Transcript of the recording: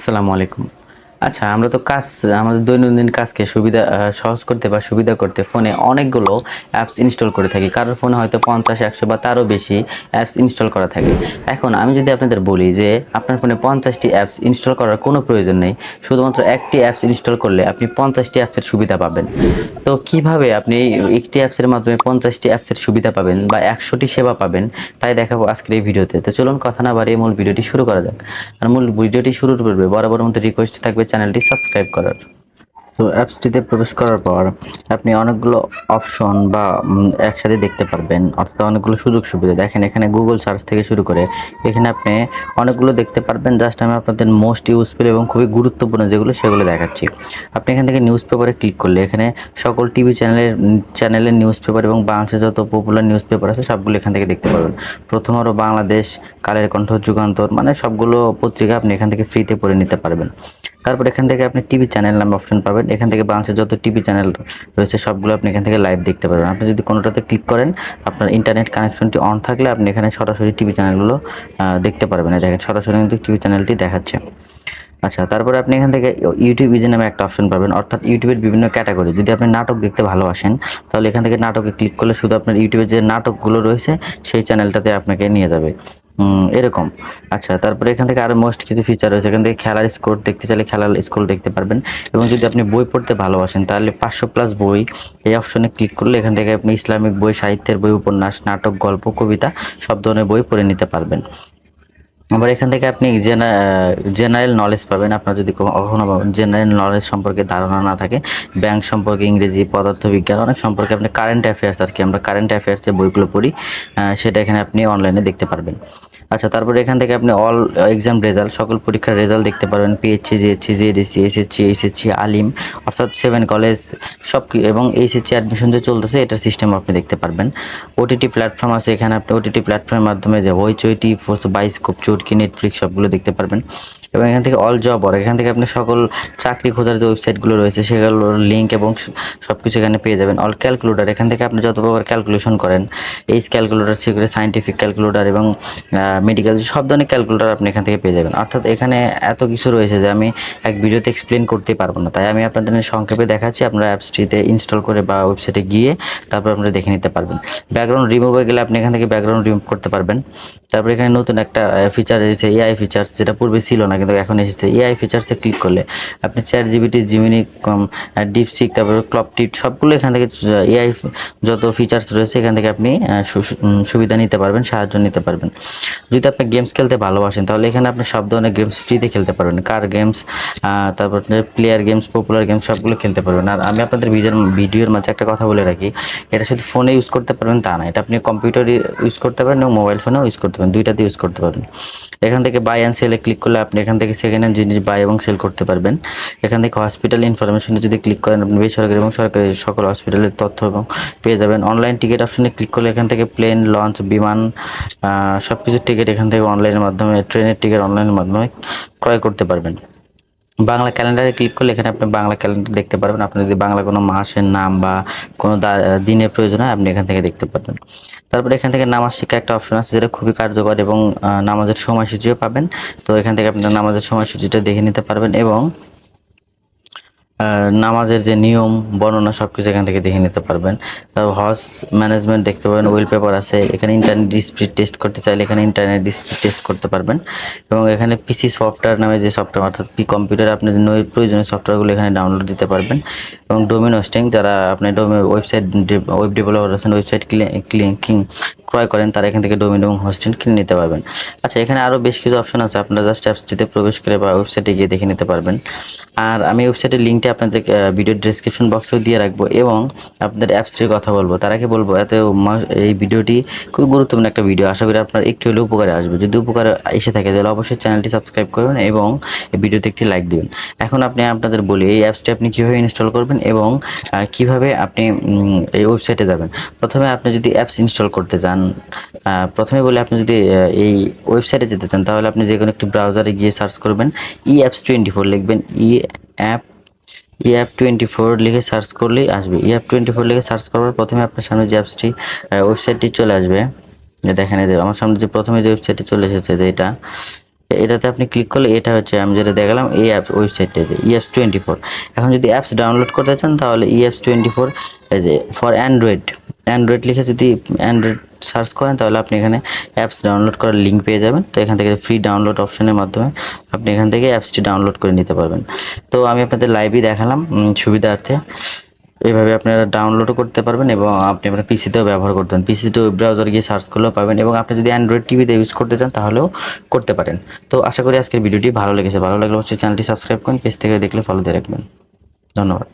আসসালামু আলাইকুম। আচ্ছা আমরা তো কাজ, আমাদের দৈনন্দিন কাজকে সুবিধা সহজ করতে বা সুবিধা করতে ফোনে অনেকগুলো অ্যাপস ইনস্টল করে থাকি। কারোর ফোনে হয়তো পঞ্চাশ, একশো বা তারও বেশি অ্যাপস ইনস্টল করা থাকে। এখন আমি যদি আপনাদের বলি যে আপনার ফোনে পঞ্চাশটি অ্যাপস ইনস্টল করার কোনো প্রয়োজন নেই, শুধুমাত্র একটি অ্যাপস ইনস্টল করলে আপনি পঞ্চাশটি অ্যাপসের সুবিধা পাবেন। তো কীভাবে আপনি একটি অ্যাপসের মাধ্যমে পঞ্চাশটি অ্যাপসের সুবিধা পাবেন বা একশোটি সেবা পাবেন, তাই দেখাবো আজকের এই ভিডিওতে। তো চলুন কথা না বাড়িয়ে মূল ভিডিওটি শুরু করা যাক। আর মূল ভিডিওটি শুরুর পূর্বে বরাবর মতো রিকোয়েস্ট থাকবে চ্যানেলটি সাবস্ক্রাইব করার। তো অ্যাপসটিতে প্রবেশ করার পর আপনি অনেকগুলো অপশন বা একসাথে দেখতে পারবেন, অর্থাৎ অনেকগুলো সুযোগ সুবিধা। দেখেন, এখানে গুগল সার্চ থেকে শুরু করে এখানে আপনি অনেকগুলো দেখতে পারবেন। জাস্ট আমি আপনাদের মোস্ট ইউজফুল এবং খুবই গুরুত্বপূর্ণ যেগুলো সেগুলো দেখাচ্ছি। আপনি এখান থেকে নিউজ পেপারে ক্লিক করলে এখানে সকল টিভি চ্যানেলের চ্যানেলের নিউজ পেপার এবং বাংলাদেশের যত পপুলার নিউজ পেপার আছে সবগুলো এখান থেকে দেখতে পারবেন। প্রথম আরও বাংলাদেশ, কালের কণ্ঠ, যুগান্তর মানে সবগুলো পত্রিকা আপনি এখান থেকে ফ্রিতে পড়ে নিতে পারবেন। তারপর এখান থেকে আপনি টিভি চ্যানেল নামে অপশন পাবেন। এখান থেকে বাংলাদেশের যত টিভি চ্যানেল রয়েছে, সবগুলো আপনি এখান থেকে লাইভ দেখতে পারবেন। আপনি যদি কোনোটাতে ক্লিক করেন, আপনার ইন্টারনেট কানেকশনটি অন থাকলে আপনি এখানে সরাসরি টিভি চ্যানেলগুলো দেখতে পারবেন। দেখেন, সরাসরি কিন্তু টিভি চ্যানেলটি দেখাচ্ছে। আচ্ছা তারপরে আপনি এখান থেকে ইউটিউব ইজি নামে একটা অপশন পাবেন। অর্থাৎ ইউটিউবের বিভিন্ন ক্যাটাগরি যদি আপনি নাটক দেখতে ভালোবাসেন, তাহলে এখান থেকে নাটকে ক্লিক করলে শুধু আপনার ইউটিউবে যে নাটকগুলো রয়েছে, সেই চ্যানেলটাতে আপনাকে নিয়ে যাবে। এরকম। আচ্ছা তারপরে এখান থেকে আরও মোস্ট কিছু ফিচার রয়েছে। এখান থেকে খেলার স্কোর দেখতে চাইলে খেলার স্কোর দেখতে পারবেন। এবং যদি আপনি বই পড়তে ভালোবাসেন, তাহলে পাঁচশো প্লাস বই এই অপশনে ক্লিক করলে এখান থেকে আপনি ইসলামিক বই, সাহিত্যের বই, উপন্যাস, নাটক, গল্প, কবিতা সব ধরনের বই পড়ে নিতে পারবেন। আবার এখান থেকে আপনি জেনারেল নলেজ পাবেন। আপনার যদি কখনো জেনারেল নলেজ সম্পর্কে ধারণা না থাকে ব্যাংক সম্পর্কে ইংরেজি, পদার্থবিজ্ঞান, অনেক সম্পর্কে আপনি কারেন্ট অ্যাফেয়ার্স আর কি, আমরা কারেন্ট অ্যাফেয়ার্সের বইগুলো পড়ি সেটা এখানে আপনি অনলাইনে দেখতে পারবেন। আচ্ছা তারপরে এখান থেকে আপনি অল এক্সাম রেজাল্ট সকল পরীক্ষার রেজাল্ট দেখতে পারবেন PHC GSC GADC SSC SSC আলিম, অর্থাৎ সেভেন কলেজ সব এবং এইচএসসি অ্যাডমিশন যে চলতেছে, এটার সিস্টেম আপনি দেখতে পারবেন। ওটিটি প্ল্যাটফর্ম আছে, এখানে আপনি ওটিটি প্ল্যাটফর্মের মাধ্যমে যে হইচইটি বাইস্কোপ চুটকি নেটফ্লিক্স সবগুলো দেখতে পারবেন। এবং এখান থেকে অল জব আর এখান থেকে আপনি সকল চাকরি খোঁজার যে ওয়েবসাইটগুলো রয়েছে, সেগুলোর লিঙ্ক এবং সব কিছু এখানে পেয়ে যাবেন। অল ক্যালকুলেটার এখান থেকে আপনি যত প্রকার ক্যালকুলেশন করেন এইচ ক্যালকুলেটার সেগুলো সাইন্টিফিক ক্যালকুলেটার এবং মেডিকেল সব ধরনের ক্যালকুলেটার আপনি এখান থেকে পেয়ে যাবেন। অর্থাৎ এখানে এত কিছু রয়েছে যে আমি এক ভিডিওতে এক্সপ্লেন করতে পারব না। তাই আমি আপনাদের সংক্ষেপে দেখাচ্ছি। আপনারা অ্যাপসটিতে ইনস্টল করে বা ওয়েবসাইটে গিয়ে তারপর আপনারা দেখে নিতে পারবেন। ব্যাকগ্রাউন্ড রিমুভে গেলে আপনি এখান থেকে ব্যাকগ্রাউন্ড রিমুভ করতে পারবেন। তারপর এখানে নতুন একটা ফিচার এসেছে এআই ফিচার্স যেটা পূর্বে ছিল না কিন্তু এখন এসেছে। এআই ফিচার্সে ক্লিক করলে আপনি চ্যাট জিবিটি জিমিনি ডিপসিক তারপরে ক্লপটিট সবগুলো এখান থেকে এআই যত ফিচার্স রয়েছে এখান থেকে আপনি সুবিধা নিতে পারবেন, সাহায্য নিতে পারবেন। যদি আপনি গেমস খেলতে ভালোবাসেন, তাহলে এখানে আপনি সব ধরনের গেমস ফ্রিতে খেলতে পারবেন। কার গেমস তারপর প্লেয়ার গেমস পপুলার গেমস সবগুলো খেলতে পারবেন। আর আমি আপনাদের ভিডিওর ভিডিওর মাঝে একটা কথা বলে রাখি, এটা শুধু ফোনে ইউজ করতে পারবেন, তা না। এটা আপনি কম্পিউটারে ইউজ করতে পারেন এবং মোবাইল ফোনেও ইউজ করতে পারেন দুইটাতে ইউজ করতে পারবেন। এখান থেকে বাই অ্যান্ড সেলে ক্লিক করলে আপনি এখান থেকে সেকেন্ড হ্যান্ড জিনিস বাই এবং সেল করতে পারবেন। এখান থেকে হসপিটাল ইনফরমেশনে যদি ক্লিক করেন, আপনি বেসরকারি এবং সরকারি সকল হসপিটালের তথ্য এবং পেয়ে যাবেন। অনলাইন টিকিট অপশনে ক্লিক করলে এখান থেকে প্লেন লঞ্চ বিমান সব কিছুর টিকিট এখান থেকে অনলাইনের মাধ্যমে ট্রেনের টিকিট অনলাইনের মাধ্যমে ক্রয় করতে পারবেন। বাংলা ক্যালেন্ডারে ক্লিক করলে এখানে আপনি বাংলা ক্যালেন্ডার দেখতে পারবেন। আপনি যদি বাংলা কোনো মাসের নাম বা কোনো দিনের প্রয়োজন হয়, আপনি এখান থেকে দেখতে পারবেন। তারপরে এখান থেকে নামাজ শিক্ষা একটা অপশন আছে যেটা খুবই কার্যকর এবং নামাজের সময়সূচিও পাবেন। তো এখান থেকে আপনি নামাজের সময়সূচিটা দেখে নিতে পারবেন এবং নামাজের যে নিয়ম, বর্ণনা সব কিছু এখান থেকে দেখে নিতে পারবেন। তারপর হজ ম্যানেজমেন্ট দেখতে পারবেন ওয়েল পেপার আছে, এখানে ইন্টারনেট স্পিড টেস্ট করতে চাইলে এখানে ইন্টারনেট স্পিড টেস্ট করতে পারবেন। এবং এখানে পিসি সফটওয়্যার নামে যে সফটওয়্যার অর্থাৎ পি কম্পিউটারে আপনি নয় প্রয়োজনীয় সফটওয়্যারগুলো এখানে ডাউনলোড দিতে পারবেন। এবং ডোমিন হোস্টিং যারা আপনি ডোমিন ওয়েবসাইট ওয়েব ডেভেলপার আছেন ওয়েবসাইট ক্লিং ক্রয় করেন, তারা এখান থেকে ডোমিন এবং হোস্টিং কিনে নিতে পারবেন। আচ্ছা এখানে আরও বেশ কিছু অপশন আছে, আপনারা জাস্ট অ্যাপসটিতে প্রবেশ করে বা ওয়েবসাইটে গিয়ে দেখে নিতে পারবেন। আর আমি ওয়েবসাইটের লিঙ্কটি আপনাদের ভিডিও ডিসক্রিপশন বক্সেও দিয়ে রাখব এবং আপনাদের অ্যাপসটির কথা বলব। তার আগে বলব, এত এই ভিডিওটি খুব গুরুত্বপূর্ণ একটা ভিডিও আশা করি আপনার একটু হলেও উপকারে আসবে। যদি উপকার এসে থাকে, তাহলে অবশ্যই চ্যানেলটি সাবস্ক্রাইব করবেন এবং এই ভিডিওতে একটি লাইক দিবেন। এখন আপনি, আপনাদের বলি, এই অ্যাপসটি আপনি কীভাবে ইনস্টল করবেন এবং কীভাবে আপনি এই ওয়েবসাইটে যাবেন? প্রথমে আপনি যদি অ্যাপস ইনস্টল করতে চান প্রথমে বলে আপনি যদি এই ওয়েবসাইটে যেতে চান, তাহলে আপনি যে কোনো একটি ব্রাউজারে গিয়ে সার্চ করবেন ই অ্যাপস টোয়েন্টি ফোর লিখবেন E app E app twenty four লিখে সার্চ করলেই আসবে। ই অ্যাপ টোয়েন্টি ফোর লিখে সার্চ করার পর প্রথমে আপনার সামনে যে অ্যাপসটি ওয়েবসাইটটি চলে আসবে দেখেন এই আমার সামনে যে প্রথমে যে ওয়েবসাইটটি চলে এসেছে যে এটা, এটাতে আপনি ক্লিক করলে এটা হচ্ছে আমি যেটা দেখালাম, এই অ্যাপ ওয়েবসাইটটা যে ইএফস টোয়েন্টি ফোর এখন যদি অ্যাপস ডাউনলোড করতে চান তাহলে ইএফস twenty four for android android লিখে যদি অ্যান্ড্রয়েড সার্চ করেন, তাহলে আপনি এখানে অ্যাপস ডাউনলোড করার লিঙ্ক পেয়ে যাবেন। তো এখান থেকে ফ্রি ডাউনলোড অপশনের মাধ্যমে আপনি এখান থেকে অ্যাপসটি ডাউনলোড করে নিতে পারবেন। তো আমি আপনাদের লাইভই দেখালাম সুবিধার্থে। এইভাবে আপনারা ডাউনলোডও করতে পারবেন এবং আপনি আপনার পিসিতেও ব্যবহার করতে পারেন পিসিতে ওয়েব ব্রাউজার গিয়ে সার্চ করলেও পাবেন এবং আপনি যদি অ্যান্ড্রয়েড টিভিতে ইউজ করতে চান, তাহলেও করতে পারেন। তো আশা করি আজকের ভিডিওটি ভালো লেগেছে। ভালো লাগলে অবশ্যই চ্যানেলটি সাবস্ক্রাইব করুন পেজ থেকে দেখলে ফলো দিয়ে রাখবেন। ধন্যবাদ।